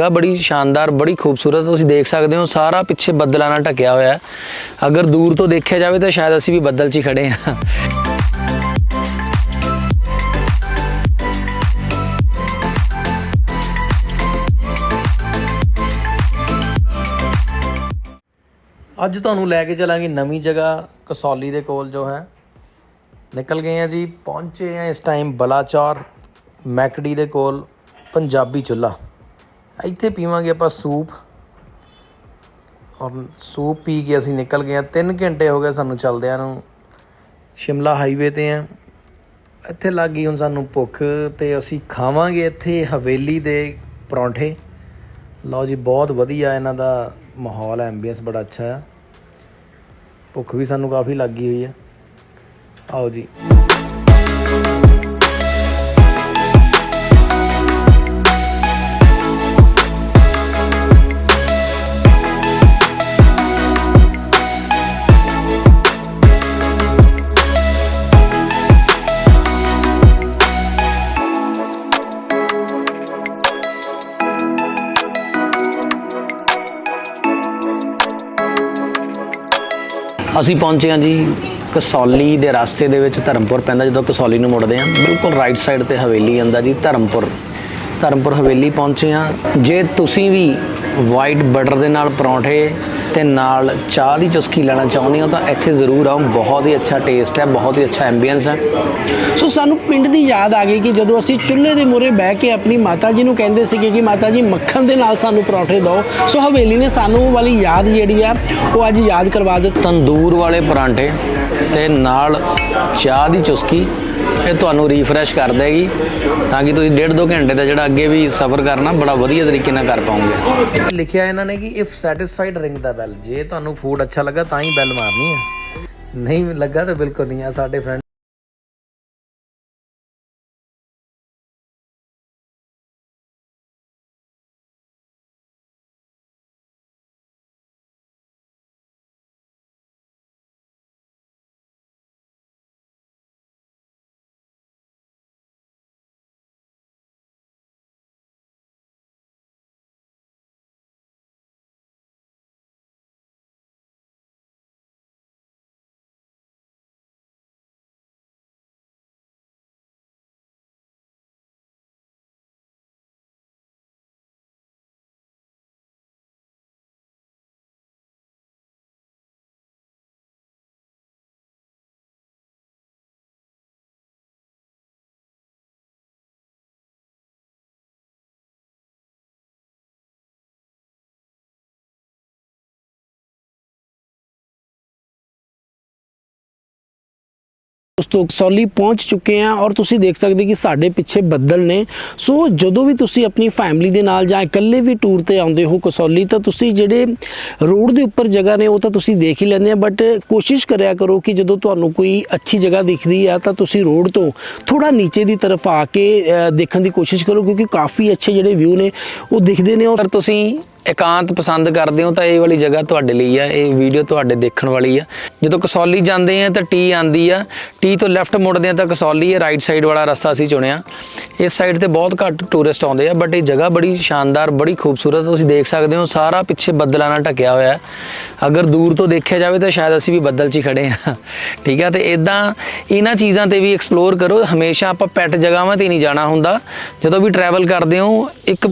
ਜਗ੍ਹਾ ਬੜੀ ਸ਼ਾਨਦਾਰ, ਬੜੀ ਖੂਬਸੂਰਤ ਤੁਸੀਂ ਦੇਖ ਸਕਦੇ ਹੋ। ਸਾਰਾ ਪਿੱਛੇ ਬੱਦਲਾਂ ਨਾਲ ਢਕਿਆ ਹੋਇਆ ਹੈ। ਅਗਰ ਦੂਰ ਤੋਂ ਦੇਖਿਆ ਜਾਵੇ ਤਾਂ ਸ਼ਾਇਦ ਅਸੀਂ ਵੀ ਬੱਦਲ 'ਚ ਹੀ ਖੜੇ ਹਾਂ। ਅੱਜ ਤੁਹਾਨੂੰ ਲੈ ਕੇ ਚੱਲਾਂਗੇ ਨਵੀਂ ਜਗ੍ਹਾ ਕਸੌਲੀ ਦੇ ਕੋਲ ਜੋ ਹੈ। ਨਿਕਲ ਗਏ ਆ ਜੀ, ਪਹੁੰਚੇ ਆ ਇਸ ਟਾਈਮ ਬਲਾਚੌਰ ਮੈਕਡੀ ਦੇ ਕੋਲ, ਪੰਜਾਬੀ ਚੁੱਲ੍ਹਾ। ਇੱਥੇ ਪੀਵਾਂਗੇ ਆਪਾਂ ਸੂਪ। ਔਰ ਸੂਪ ਪੀ ਕੇ ਅਸੀਂ ਨਿਕਲ ਗਏ ਆ 3 ਘੰਟੇ ਹੋ ਗਏ ਸਾਨੂੰ ਚੱਲਦਿਆਂ ਨੂੰ। ਸ਼ਿਮਲਾ ਹਾਈਵੇ ਤੇ ਆ ਇੱਥੇ ਲੱਗ ਗਈ ਹੁਣ ਸਾਨੂੰ ਭੁੱਖ ਤੇ ਅਸੀਂ ਖਾਵਾਂਗੇ ਇੱਥੇ ਹਵੇਲੀ ਦੇ ਪਰੌਂਠੇ। ਲਓ ਜੀ, ਬਹੁਤ ਵਧੀਆ ਇਹਨਾਂ ਦਾ ਮਾਹੌਲ ਹੈ ਐਂਬੀਐਂਸ ਬੜਾ ਅੱਛਾ ਆ ਭੁੱਖ ਵੀ ਸਾਨੂੰ ਕਾਫੀ ਲੱਗੀ ਹੋਈ ਹੈ। ਆਓ ਜੀ। ਅਸੀਂ ਪਹੁੰਚੇ ਹਾਂ ਜੀ ਕਸੌਲੀ ਦੇ ਰਸਤੇ ਦੇ ਵਿੱਚ ਧਰਮਪੁਰ ਪੈਂਦਾ, ਜਦੋਂ ਕਸੌਲੀ ਨੂੰ ਮੁੜਦੇ ਹਾਂ, ਬਿਲਕੁਲ ਰਾਈਟ ਸਾਈਡ ਤੇ ਹਵੇਲੀ ਆਂਦਾ ਜੀ ਧਰਮਪੁਰ। ਧਰਮਪੁਰ ਹਵੇਲੀ ਪਹੁੰਚੇ ਹਾਂ। ਜੇ ਤੁਸੀਂ ਵੀ ਵਾਈਟ ਬਟਰ ਦੇ ਨਾਲ ਪਰੌਂਠੇ ਤੇ ਨਾਲ ਚਾਹ ਦੀ ਚੁਸਕੀ ਲੈਣਾ ਚਾਹੁੰਦੇ ਹੋ ਤਾਂ ਇੱਥੇ ਜ਼ਰੂਰ ਆਓ। ਬਹੁਤ ਹੀ ਅੱਛਾ ਟੇਸਟ ਹੈ ਬਹੁਤ ਹੀ ਅੱਛਾ ਐਂਬੀਐਂਸ ਹੈ। ਸੋ ਸਾਨੂੰ ਪਿੰਡ ਦੀ ਯਾਦ ਆ ਗਈ ਕਿ ਜਦੋਂ ਅਸੀਂ ਚੁੱਲ੍ਹੇ ਦੇ ਮੂਹਰੇ ਬਹਿ ਕੇ ਆਪਣੀ ਮਾਤਾ ਜੀ ਨੂੰ ਕਹਿੰਦੇ ਸੀਗੇ ਕਿ ਮਾਤਾ ਜੀ ਮੱਖਣ ਦੇ ਨਾਲ ਸਾਨੂੰ ਪਰੌਂਠੇ ਦਿਓ। ਸੋ ਹਵੇਲੀ ਨੇ ਸਾਨੂੰ ਉਹ ਵਾਲੀ ਯਾਦ ਜਿਹੜੀ ਆ ਉਹ ਅੱਜ ਯਾਦ ਕਰਵਾ ਦਿੱਤੀ। ਤੰਦੂਰ ਵਾਲੇ ਪਰਾਂਠੇ ਤੇ ਨਾਲ ਚਾਹ ਦੀ ਚੁਸਕੀ ਇਹ ਤੁਹਾਨੂੰ ਰੀਫਰੈਸ਼ ਕਰ ਦੇਗੀ, ਤਾਂ ਕਿ ਤੁਸੀਂ ਡੇਢ ਦੋ ਘੰਟੇ ਦਾ ਜਿਹੜਾ ਅੱਗੇ ਵੀ ਸਫ਼ਰ ਕਰਨਾ, ਬੜਾ ਵਧੀਆ ਤਰੀਕੇ ਨਾਲ ਕਰ ਪਾਉਂਗੇ ਲਿਖਿਆ ਇਹਨਾਂ ਨੇ ਕਿ if satisfied ring the bell ਜੇ ਤੁਹਾਨੂੰ ਫੂਡ ਅੱਛਾ ਲੱਗਾ ਤਾਂ ਹੀ ਬੈਲ ਮਾਰਨੀ ਹੈ। ਨਹੀਂ ਲੱਗਾ ਤਾਂ ਬਿਲਕੁਲ ਨਹੀਂ ਆ, ਸਾਡੇ ਫਰੈਂਡ ਦੋਸਤੋ ਕਸੌਲੀ ਪਹੁੰਚ ਚੁੱਕੇ ਆ ਔਰ ਤੁਸੀਂ ਦੇਖ ਸਕਦੇ ਕਿ ਸਾਡੇ ਪਿੱਛੇ ਬੱਦਲ ਨੇ। ਸੋ ਜਦੋਂ ਵੀ ਤੁਸੀਂ ਆਪਣੀ ਫੈਮਿਲੀ ਦੇ ਨਾਲ ਜਾਂ ਇਕੱਲੇ ਵੀ ਟੂਰ ਤੇ ਆਉਂਦੇ ਹੋ ਕਸੌਲੀ, ਤਾਂ ਤੁਸੀਂ ਜਿਹੜੇ ਰੋਡ ਦੇ ਉੱਪਰ ਜਗ੍ਹਾ ਨੇ, ਉਹ ਤਾਂ ਤੁਸੀਂ ਦੇਖ ਹੀ ਲੈਂਦੇ ਆ। ਬਟ ਕੋਸ਼ਿਸ਼ ਕਰਿਆ ਕਰੋ ਕਿ ਜਦੋਂ ਤੁਹਾਨੂੰ ਕੋਈ ਅੱਛੀ ਜਗ੍ਹਾ ਦਿਖਦੀ ਆ, ਤਾਂ ਤੁਸੀਂ ਰੋਡ ਤੋਂ ਥੋੜਾ ਨੀਚੇ ਦੀ ਤਰਫ ਆ ਕੇ ਦੇਖਣ ਦੀ ਕੋਸ਼ਿਸ਼ ਕਰੋ, ਕਿਉਂਕਿ ਕਾਫੀ ਅੱਛੇ ਜਿਹੜੇ ਵਿਊ ਨੇ, ਉਹ ਦਿਖਦੇ ਨੇ। ਔਰ ਤੁਸੀਂ ਇਕਾਂਤ ਪਸੰਦ ਕਰਦੇ ਹੋ ਤਾਂ ਇਹ ਵਾਲੀ ਜਗ੍ਹਾ ਤੁਹਾਡੇ ਲਈ ਆ, ਇਹ ਵੀਡੀਓ ਤੁਹਾਡੇ ਦੇਖਣ ਵਾਲੀ ਆ। ਜਦੋਂ ਕਸੌਲੀ ਜਾਂਦੇ ਆ ਤਾਂ ਟੀ ਆਂਦੀ ਆ ਟੀ ਤੋਂ ਲੈਫਟ ਮੁੜਦੇ ਆ ਤਾਂ ਕਸੌਲੀ ਹੈ ਰਾਈਟ ਸਾਈਡ ਵਾਲਾ ਰਸਤਾ ਅਸੀਂ ਚੁਣਿਆ। ਇਸ ਸਾਈਡ ਤੇ ਬਹੁਤ ਘੱਟ ਟੂਰਿਸਟ ਆਉਂਦੇ ਆ ਬਟ ਇਹ ਜਗ੍ਹਾ ਬੜੀ ਸ਼ਾਨਦਾਰ, ਬੜੀ ਖੂਬਸੂਰਤ ਤੁਸੀਂ ਦੇਖ ਸਕਦੇ ਹੋ, ਸਾਰਾ ਪਿੱਛੇ ਬੱਦਲਾਂ ਨਾਲ ਢਕਿਆ ਹੋਇਆ। ਹੈ ਅਗਰ ਦੂਰ ਤੋਂ ਦੇਖਿਆ ਜਾਵੇ ਤਾਂ ਸ਼ਾਇਦ ਅਸੀਂ ਵੀ ਬੱਦਲ 'ਚ ਹੀ ਖੜੇ ਹਾਂ ਠੀਕ ਆ, ਤੇ ਇਦਾਂ ਇਹਨਾਂ ਚੀਜ਼ਾਂ ਤੇ ਵੀ ਐਕਸਪਲੋਰ ਕਰੋ। ਹਮੇਸ਼ਾ ਆਪਾਂ ਪੈਟ ਜਗ੍ਹਾਵਾਂ ਤੇ ਨਹੀਂ ਜਾਣਾ ਹੁੰਦਾ। ਜਦੋਂ ਵੀ ਟਰੈਵਲ ਕਰਦੇ ਹੋ, ਇੱਕ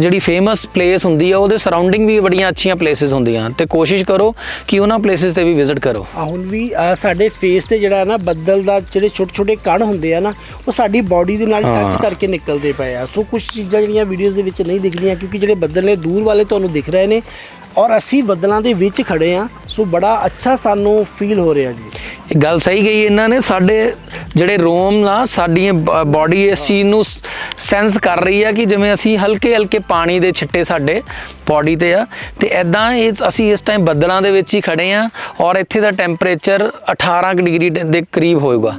ਜਿਹੜੀ ਫੇਮਸ ਪਲੇਸ ਹੁੰਦੀ ਆ ਉਹਦੇ ਸਰਾਊਂਡਿੰਗ ਵੀ ਬੜੀਆਂ ਅੱਛੀਆਂ ਪਲੇਸਿਸ ਹੁੰਦੀਆਂ ਤੇ ਕੋਸ਼ਿਸ਼ ਕਰੋ ਕਿ ਉਹਨਾਂ ਪਲੇਸਿਸ ਤੇ ਵੀ ਵਿਜ਼ਿਟ ਕਰੋ। ਆ ਹੁਣ ਵੀ ਸਾਡੇ ਫੇਸ ਤੇ ਜਿਹੜਾ ਨਾ ਬੱਦਲ ਦਾ ਜਿਹੜੇ ਛੋਟੇ ਛੋਟੇ ਕਣ ਹੁੰਦੇ ਆ ਨਾ ਉਹ ਸਾਡੀ ਬਾਡੀ ਦੇ ਨਾਲ। ਟੱਚ ਕਰਕੇ ਨਿਕਲਦੇ ਪਏ ਆ। ਸੋ ਕੁਝ ਚੀਜ਼ਾਂ ਜਿਹੜੀਆਂ ਵੀਡੀਓਜ਼ ਦੇ ਵਿੱਚ ਨਹੀਂ ਦਿਖਦੀਆਂ ਕਿਉਂਕਿ ਜਿਹੜੇ ਬੱਦਲ ਨੇ ਦੂਰ ਵਾਲੇ ਤੁਹਾਨੂੰ ਦਿਖ ਰਹੇ ਨੇ ਔਰ ਅਸੀਂ ਬੱਦਲਾਂ ਦੇ ਵਿੱਚ ਖੜੇ ਆ, ਸੋ ਬੜਾ ਅੱਛਾ ਸਾਨੂੰ ਫੀਲ ਹੋ ਰਿਹਾ ਜੀ। ਇਹ ਗੱਲ ਸਹੀ ਗਈ ਇਹਨਾਂ ਨੇ, ਸਾਡੇ ਜਿਹੜੇ ਰੋਮ ਨਾ ਸਾਡੀ ਬਾਡੀ ਇਸ ਚੀਜ਼ ਨੂੰ ਸੈਂਸ ਕਰ ਰਹੀ ਆ ਕਿ ਜਿਵੇਂ ਅਸੀਂ ਹਲਕੇ ਹਲਕੇ ਪਾਣੀ ਦੇ ਛਿੱਟੇ ਸਾਡੇ ਬਾਡੀ ਤੇ ਆ, ਤੇ ਐਦਾਂ ਇਹ ਅਸੀਂ ਇਸ ਟਾਈਮ ਬੱਦਲਾਂ ਦੇ ਵਿੱਚ ਹੀ ਖੜੇ ਆ ਔਰ ਇੱਥੇ ਦਾ ਟੈਂਪਰੇਚਰ 18 ਕੁ ਡਿਗਰੀ ਦੇ ਕਰੀਬ ਹੋਏਗਾ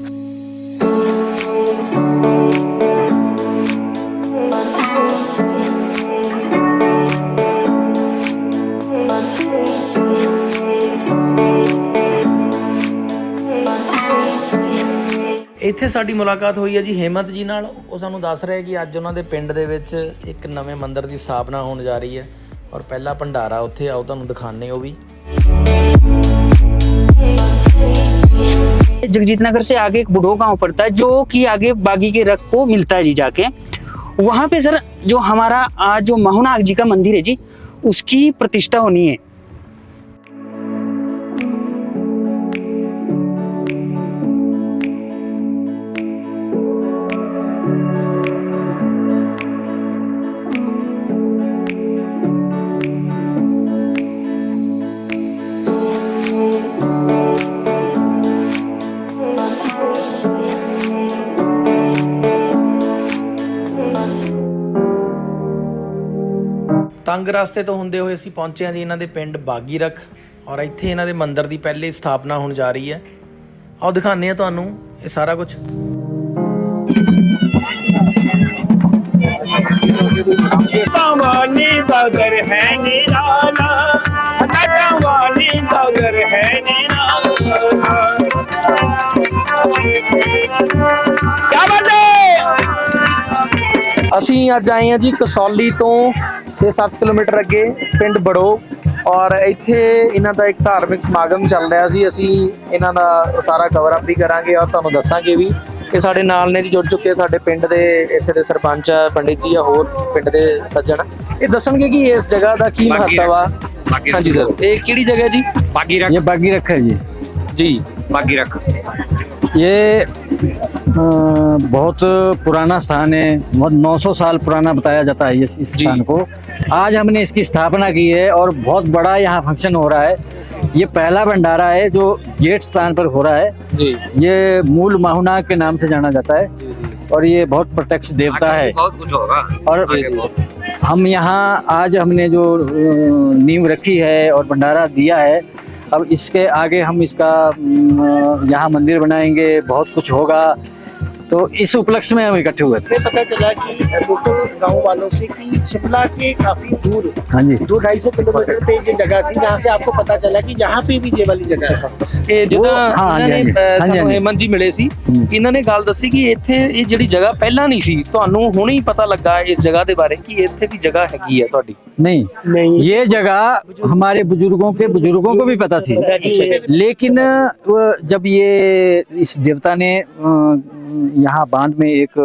ਇੱਥੇ ਸਾਡੀ ਮੁਲਾਕਾਤ ਹੋਈ ਹੈ ਜੀ ਹੇਮੰਤ ਜੀ ਨਾਲ ਉਹ ਸਾਨੂੰ ਦੱਸ ਰਹੇ ਕਿ ਅੱਜ ਉਹਨਾਂ ਦੇ ਪਿੰਡ ਦੇ ਵਿੱਚ ਇੱਕ ਨਵੇਂ ਮੰਦਿਰ ਦੀ ਸਥਾਪਨਾ ਹੋਣ ਜਾ ਰਹੀ ਹੈ ਔਰ ਪਹਿਲਾ ਭੰਡਾਰਾ ਉੱਥੇ ਆਓ ਤੁਹਾਨੂੰ ਦਿਖਾਣੇ ਉਹ ਵੀ जगजीत नगर से आगे एक बुढ़ो गांव पड़ता है जो कि आगे बागी के रख को मिलता है जी जाके वहां पे सर जो हमारा आज जो महुनाग जी का मंदिर है जी उसकी प्रतिष्ठा होनी है ਤੰਗ ਰਸਤੇ ਤੋਂ ਹੁੰਦੇ ਹੋਏ ਅਸੀਂ ਪਹੁੰਚੇ ਹਾਂ ਜੀ ਇਹਨਾਂ ਦੇ ਪਿੰਡ ਬਾਗੀ ਬਾਗੀਰਖ ਔਰ ਇੱਥੇ ਇਹਨਾਂ ਦੇ ਮੰਦਿਰ ਦੀ ਪਹਿਲੀ ਸਥਾਪਨਾ ਹੋਣ ਜਾ ਰਹੀ ਹੈ। ਆਓ ਦਿਖਾਉਂਦੇ ਆ ਤੁਹਾਨੂੰ ਇਹ ਸਾਰਾ ਕੁਝ ਅਸੀਂ ਅੱਜ ਆਏ ਹਾਂ ਜੀ ਕਸੌਲੀ ਤੋਂ 6-7 ਕਿਲੋਮੀਟਰ ਅੱਗੇ ਪਿੰਡ ਬੜੋ ਔਰ ਇੱਥੇ ਇਹਨਾਂ ਦਾ ਇੱਕ ਧਾਰਮਿਕ ਸਮਾਗਮ ਚੱਲ ਰਿਹਾ ਸੀ ਅਸੀਂ ਇਹਨਾਂ ਦਾ ਸਾਰਾ ਕਵਰ ਅਪ ਵੀ ਕਰਾਂਗੇ ਔਰ ਤੁਹਾਨੂੰ ਦੱਸਾਂਗੇ ਵੀ ਕਿ ਸਾਡੇ ਨਾਲ ਨੇ ਜੀ ਜੁੜ ਚੁੱਕੇ ਸਾਡੇ ਪਿੰਡ ਦੇ ਇੱਥੇ ਦੇ ਸਰਪੰਚ ਪੰਡਿਤ ਜੀ ਆ ਹੋਰ ਪਿੰਡ ਦੇ ਸੱਜਣ ਇਹ ਦੱਸਣਗੇ ਕਿ ਇਸ ਜਗ੍ਹਾ ਦਾ ਕੀ ਮਹੱਤਵ ਆ? ਹਾਂਜੀ ਸਰ ਇਹ ਕਿਹੜੀ ਜਗ੍ਹਾ ਜੀ? ਬਾਗੀ ਰੱਖ। ਇਹ ਬਾਗੀ ਰੱਖ ਹੈ ਜੀ। ਜੀ। ਬਾਗੀ ਰੱਖ। ਇਹ बहुत पुराना स्थान है। बहुत 900 साल पुराना बताया जाता है इस इस स्थान को। आज हमने इसकी स्थापना की है और बहुत बड़ा यहाँ फ़ंक्शन हो रहा है। ये पहला भंडारा है जो जेठ स्थान पर हो रहा है। ਜੀ ये मूल माहुनाग के नाम से जाना जाता है और ये बहुत प्रत्यक्ष देवता है। बहुत कुछ होगा। और हम यहाँ आज हमने जो नींव रखी है और भंडारा दिया है अब इसके आगे हम इसका यहाँ मंदिर बनाएँगे बहुत कुछ होगा। तो इस उपलक्ष्य में हम इकट्ठे हुए थे हमें पता चला कि लोकल गांव वालों से कि शिमला के काफी दूर हाँ जी दो ढाई सौ किलोमीटर पे ये जगह थी जहाँ से आपको पता चला कि यहाँ पे भी ये वाली जगह है ਇਹ ਜਿੱਦਾਂ ਹਾਂ, ਇਹਨਾਂ ਨੇ ਹਾਂਜੀ, ਅਹ, ਹਾਂਜੀ, ਸਾਨੂੰ ਹਾਂਜੀ। ਹੇਮੰਤ ਜੀ ਮਿਲੇ ਸੀ ਹੂੰ। ਇਹਨਾਂ ਨੇ ਗੱਲ ਦੱਸੀ ਕਿ ਇੱਥੇ ਇਹ ਜਿਹੜੀ ਜਗ੍ਹਾ ਪਹਿਲਾਂ ਨਹੀਂ ਸੀ ਤੁਹਾਨੂੰ ਹੁਣੇ ਹੀ ਪਤਾ ਲੱਗਾ ਇਸ ਜਗ੍ਹਾ ਦੇ ਬਾਰੇ ਕਿ ਇੱਥੇ ਵੀ ਜਗ੍ਹਾ ਹੈਗੀ ਹੈ ਤੁਹਾਡੀ नहीं नहीं ये जगह हमारे बुजुर्गों के बुजुर्गों को भी पता थी लेकिन वो जब ये इस देवता ने अ, यहाँ बाँध में एक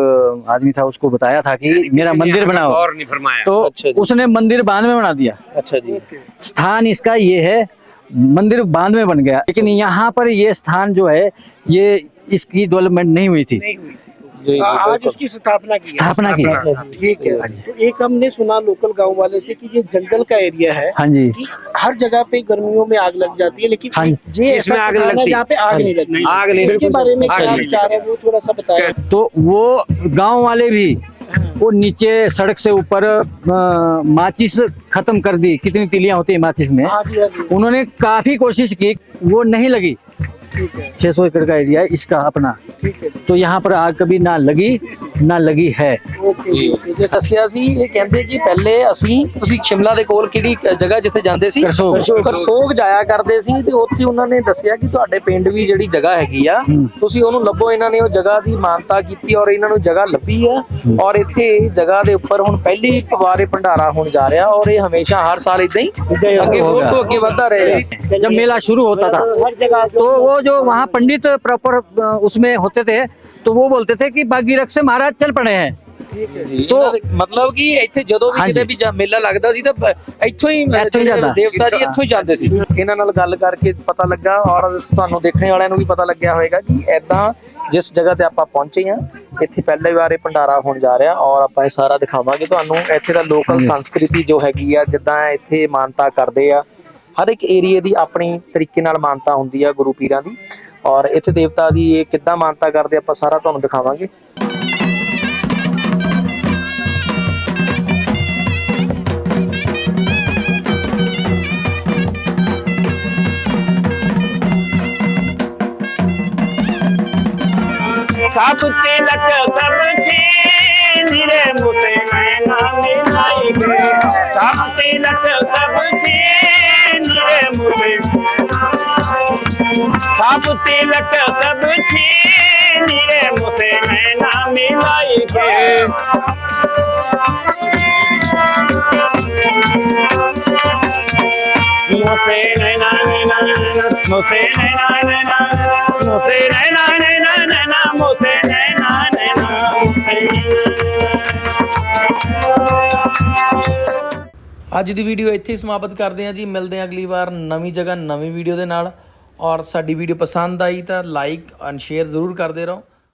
आदमी था उसको बताया था कि मेरा मंदिर बनाओ। और नहीं फरमाया। तो अच्छा उसने मंदिर बाँध में बना दिया। अच्छा जी। स्थान इसका ये है मंदिर बाँध में बन गया। लेकिन यहाँ पर ये स्थान जो है ये इसकी डेवलपमेंट नहीं हुई थी। आज उसकी स्थापना की स्थापना की। ठीक है। तो एक हमने सुना लोकल गाँव वाले से कि ये जंगल का एरिया है। हाँ जी। कि हर जगह पे गर्मियों में आग लग जाती है लेकिन हाँ ये ऐसा आग है लगती। जहाँ पे आग नहीं लगती। आग नहीं इसके बारे में क्या विचार है वो थोड़ा सा बताएँ। तो वो गाँव वाले भी वो नीचे सड़क से ऊपर माचिस खत्म कर दी। कितनी तिलियाँ होती है माचिस में। हाँ हाँ उन्होंने काफ़ी कोशिश की वो नहीं लगी। है 600 एकड़ का एरिया है इसका अपना ठीक है तो यहाँ पर आग कभी ना लगी ना लगी है ओके जी ओके ਜੇ ਦੱਸਿਆ ਸੀ ਇਹ ਕਹਿੰਦੇ ਕਿ ਪਹਿਲੇ ਅਸੀਂ ਤੁਸੀਂ ਸ਼ਿਮਲਾ ਦੇ ਕੋਲ ਕਿਹੜੀ ਜਗ੍ਹਾ ਜਿੱਥੇ ਜਾਂਦੇ ਸੀ ਕਰਸੋਗ। ਕਰਸੋਗ ਜਾਇਆ ਕਰਦੇ ਸੀ ਤੇ ਉੱਥੇ ਉਹਨਾਂ ਨੇ ਦੱਸਿਆ ਕਿ ਤੁਹਾਡੇ ਪਿੰਡ ਵੀ ਜਿਹੜੀ ਜਗ੍ਹਾ ਹੈਗੀ ਆ ਹੂੰ। ਤੁਸੀਂ ਉਹਨੂੰ ਲੱਭੋ ਇਹਨਾਂ ਨੇ ਉਹ ਜਗ੍ਹਾ ਦੀ ਮਾਨਤਾ ਕੀਤੀ ਔਰ ਇਹਨਾਂ ਨੂੰ ਜਗ੍ਹਾ ਲੱਭੀ ਆ ਔਰ ਇੱਥੇ ਇਸ ਜਗ੍ਹਾ ਦੇ ਉੱਪਰ ਹੁਣ ਪਹਿਲੀ ਵਾਰੇ ਭੰਡਾਰਾ ਹੋਣ ਜਾ ਰਿਹਾ ਔਰ ਇਹ ਹਮੇਸ਼ਾ ਹਰ ਸਾਲ ਇਦਾਂ ਹੀ ਅੱਗੇ ਹੋਰ होगा। ਤੋਂ ਅੱਗੇ ਵਧਦਾ ਰਹੇਗਾ जब मेला शुरू होता था हर जगह तो वो जो वहाँ पंडित प्रॉपर उसमें होते थे तो वो बोलते थे कि बागी रख से महाराज चल पड़े हैं ਤੋ ਮਤਲਬ ਕਿ ਇੱਥੇ ਜਦੋਂ ਵੀ ਹਾਂਜੀ। ਕਿਤੇ ਵੀ ਜਾ- ਮੇਲਾ ਲੱਗਦਾ ਸੀ ਤਾਂ ਬ- ਇੱਥੋਂ ਹੀ ਇੱਥੋਂ ਹੀ ਜਿਹੜੇ ਜਾਂਦਾ। ਦੇਵਤਾ ਜੀ ਇੱਥੋਂ ਹੀ ਜਾਂਦੇ ਸੀ ਇਹਨਾਂ ਨਾਲ ਗੱਲ ਕਰਕੇ ਪਤਾ ਲੱਗਾ ਔਰ ਤੁਹਾਨੂੰ ਦੇਖਣੇ ਵਾਲਿਆਂ ਨੂੰ ਵੀ ਪਤਾ ਲੱਗਿਆ ਹੋਵੇਗਾ ਕਿ ਐਦਾਂ ਜਿਸ ਜਗ੍ਹਾ ਤੇ ਆਪਾਂ ਪਹੁੰਚੇ ਆ ਇੱਥੇ ਪਹਿਲੇ ਵਾਰ ਇਹ ਭੰਡਾਰਾ ਹੋਣ ਜਾ ਰਿਹਾ ਔਰ ਆਪਾਂ ਇਹ ਸਾਰਾ ਦਿਖਾਵਾਂਗੇ ਤੁਹਾਨੂੰ ਇੱਥੇ ਦਾ ਲੋਕਲ ਹਾਂਜੀ। ਸੰਸਕ੍ਰਿਤੀ ਜੋ ਹੈਗੀ ਆ ਜਿੱਦਾਂ ਇੱਥੇ ਮਾਨਤਾ ਕਰਦੇ ਆ ਹਰ ਇੱਕ ਏਰੀਏ ਦੀ ਆਪਣੀ ਤਰੀਕੇ ਨਾਲ ਮਾਨਤਾ ਹੁੰਦੀ ਆ ਗੁਰੂ ਪੀਰਾਂ ਦੀ ਔਰ ਇੱਥੇ ਦੇਵਤਾ ਦੀ ਇਹ ਕਿੱਦਾਂ ਮਾਨਤਾ ਕਰਦੇ ਆਪਾਂ ਸਾਰਾ ਤੁਹਾਨੂੰ ਦਿਖਾਵਾਂਗੇ। ਸਾਥ ਤੇ ਲੱਕ ਸਮਝੀ, ਨਿਰੇ मुते साप तिलक सब छीन नीरे मुझसे नैना मिलाई के मुझसे नैना नैना नैना मुझसे नैना नैना मुझसे नैना नैना नैना मुझसे नैना नैना ਅੱਜ ਦੀ ਵੀਡੀਓ ਇੱਥੇ ਹੀ ਸਮਾਪਤ ਕਰਦੇ ਹਾਂ ਜੀ ਮਿਲਦੇ ਹਾਂ ਅਗਲੀ ਵਾਰ ਨਵੀਂ ਜਗ੍ਹਾ ਨਵੀਂ ਵੀਡੀਓ ਦੇ ਨਾਲ ਔਰ ਸਾਡੀ ਵੀਡੀਓ ਪਸੰਦ ਆਈ ਤਾਂ ਲਾਈਕ ਐਂਡ ਸ਼ੇਅਰ ਜ਼ਰੂਰ ਕਰਦੇ ਰਹੋ।